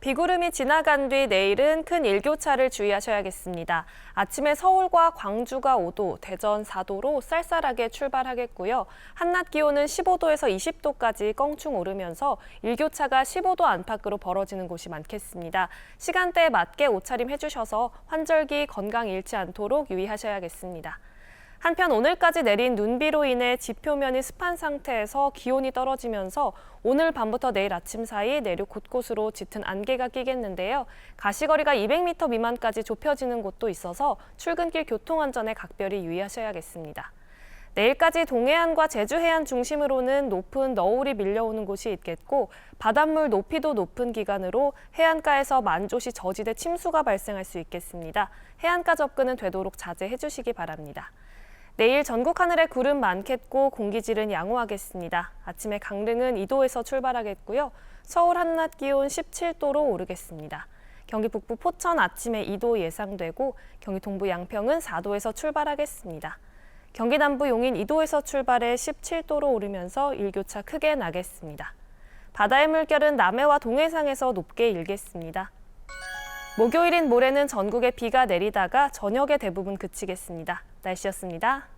비구름이 지나간 뒤 내일은 큰 일교차를 주의하셔야겠습니다. 아침에 서울과 광주가 5도, 대전 4도로 쌀쌀하게 출발하겠고요. 한낮 기온은 15도에서 20도까지 껑충 오르면서 일교차가 15도 안팎으로 벌어지는 곳이 많겠습니다. 시간대에 맞게 옷차림 해주셔서 환절기 건강 잃지 않도록 유의하셔야겠습니다. 한편 오늘까지 내린 눈비로 인해 지표면이 습한 상태에서 기온이 떨어지면서 오늘 밤부터 내일 아침 사이 내륙 곳곳으로 짙은 안개가 끼겠는데요. 가시거리가 200m 미만까지 좁혀지는 곳도 있어서 출근길 교통안전에 각별히 유의하셔야겠습니다. 내일까지 동해안과 제주 해안 중심으로는 높은 너울이 밀려오는 곳이 있겠고 바닷물 높이도 높은 기간으로 해안가에서 만조시 저지대 침수가 발생할 수 있겠습니다. 해안가 접근은 되도록 자제해 주시기 바랍니다. 내일 전국 하늘에 구름 많겠고 공기질은 양호하겠습니다. 아침에 강릉은 2도에서 출발하겠고요. 서울 한낮 기온 17도로 오르겠습니다. 경기 북부 포천 아침에 2도 예상되고 경기 동부 양평은 4도에서 출발하겠습니다. 경기 남부 용인 2도에서 출발해 17도로 오르면서 일교차 크게 나겠습니다. 바다의 물결은 남해와 동해상에서 높게 일겠습니다. 목요일인 모레는 전국에 비가 내리다가 저녁에 대부분 그치겠습니다. 날씨였습니다.